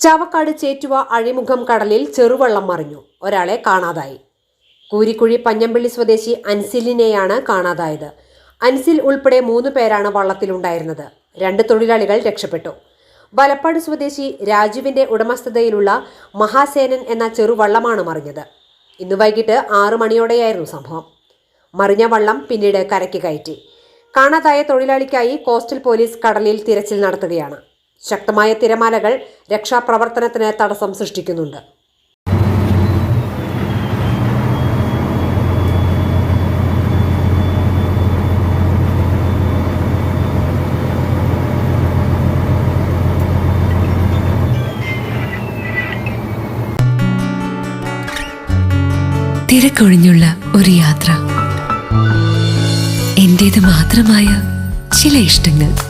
Chavakkad Chettuva അഴിമുഖം കടലിൽ ചെറുവള്ളം മറിഞ്ഞു. ഒരാളെ കാണാതായി. കൂരിക്കുഴി പഞ്ഞമ്പള്ളി സ്വദേശി അൻസിലിനെയാണ് കാണാതായത്. അൻസിൽ ഉൾപ്പെടെ മൂന്ന് പേരാണ് വള്ളത്തിലുണ്ടായിരുന്നത്. രണ്ട് തൊഴിലാളികൾ രക്ഷപ്പെട്ടു. വലപ്പാട് സ്വദേശി രാജുവിന്റെ ഉടമസ്ഥതയിലുള്ള മഹാസേനൻ എന്ന ചെറുവള്ളമാണ് മറിഞ്ഞത്. ഇന്ന് വൈകിട്ട് ആറു മണിയോടെയായിരുന്നു സംഭവം. മറിഞ്ഞ വള്ളം പിന്നീട് കരയ്ക്ക് കയറ്റി. കാണാതായ തൊഴിലാളിക്കായി കോസ്റ്റൽ പോലീസ് കടലിൽ തിരച്ചിൽ നടത്തുകയാണ്. ശക്തമായ തിരമാലകൾ രക്ഷാപ്രവർത്തനത്തിന് തടസ്സം സൃഷ്ടിക്കുന്നുണ്ട്. തിരക്കൊഴിഞ്ഞുള്ള ഒരു യാത്ര. എന്റേത് മാത്രമായ ചില ഇഷ്ടങ്ങൾ.